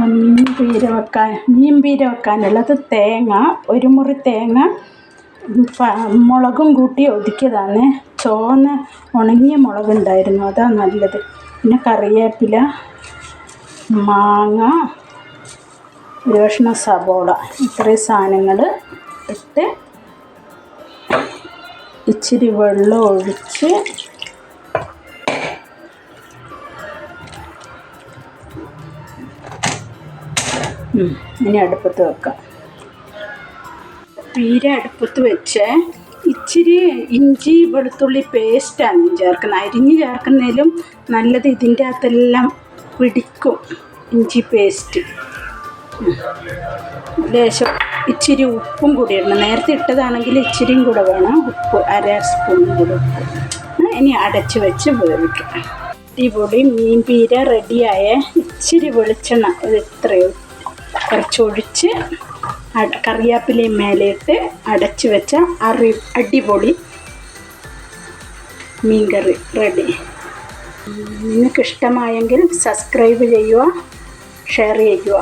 മീൻ പീര വെക്കാൻ മീൻ പീര വെക്കാനുള്ളത് തേങ്ങ ഒരു മുറി തേങ്ങ മുളകും കൂട്ടി ഒതുക്കിയതാണ്. ചോന്ന ഉണങ്ങിയ മുളകുണ്ടായിരുന്നു അതാണ് നല്ലത്. പിന്നെ കറിവേപ്പില മാങ്ങ ഒരു കഷ്ണം സബോള ഇത്രയും സാധനങ്ങൾ ഇട്ട് ഇച്ചിരി വെള്ളം ഒഴിച്ച് ഇനി അടുപ്പത്ത് വെക്കാം. പീര അടുപ്പത്ത് വെച്ച് ഇച്ചിരി ഇഞ്ചി വെളുത്തുള്ളി പേസ്റ്റാണ് ചേർക്കുന്നത്. അരിഞ്ഞ് ചേർക്കുന്നതിലും നല്ലത് ഇതിന്റെ അകത്തെല്ലാം പിടിക്കും ഇഞ്ചി പേസ്റ്റ്. ലേശം ഇച്ചിരി ഉപ്പും കൂടി ഇടണം. നേരത്തെ ഇട്ടതാണെങ്കിൽ ഇച്ചിരിയും കൂടെ വേണം. ഉപ്പ് അര സ്പൂണും കൂടെ ഉപ്പ്. ഇനി അടച്ച് വെച്ച് വേവിക്കാം. അടിപൊളി മീൻ പീര റെഡിയായ ഇച്ചിരി വെളിച്ചെണ്ണ ഇത് ഇത്രയും കുറച്ചൊഴിച്ച് കറിവേപ്പിലയും മേലെയിട്ട് അടച്ച് വെച്ച അറി അടിപൊളി മീൻകറി റെഡി നിങ്ങൾക്ക് ഇഷ്ടമായെങ്കിൽ സബ്സ്ക്രൈബ് ചെയ്യുക ഷെയർ ചെയ്യുക.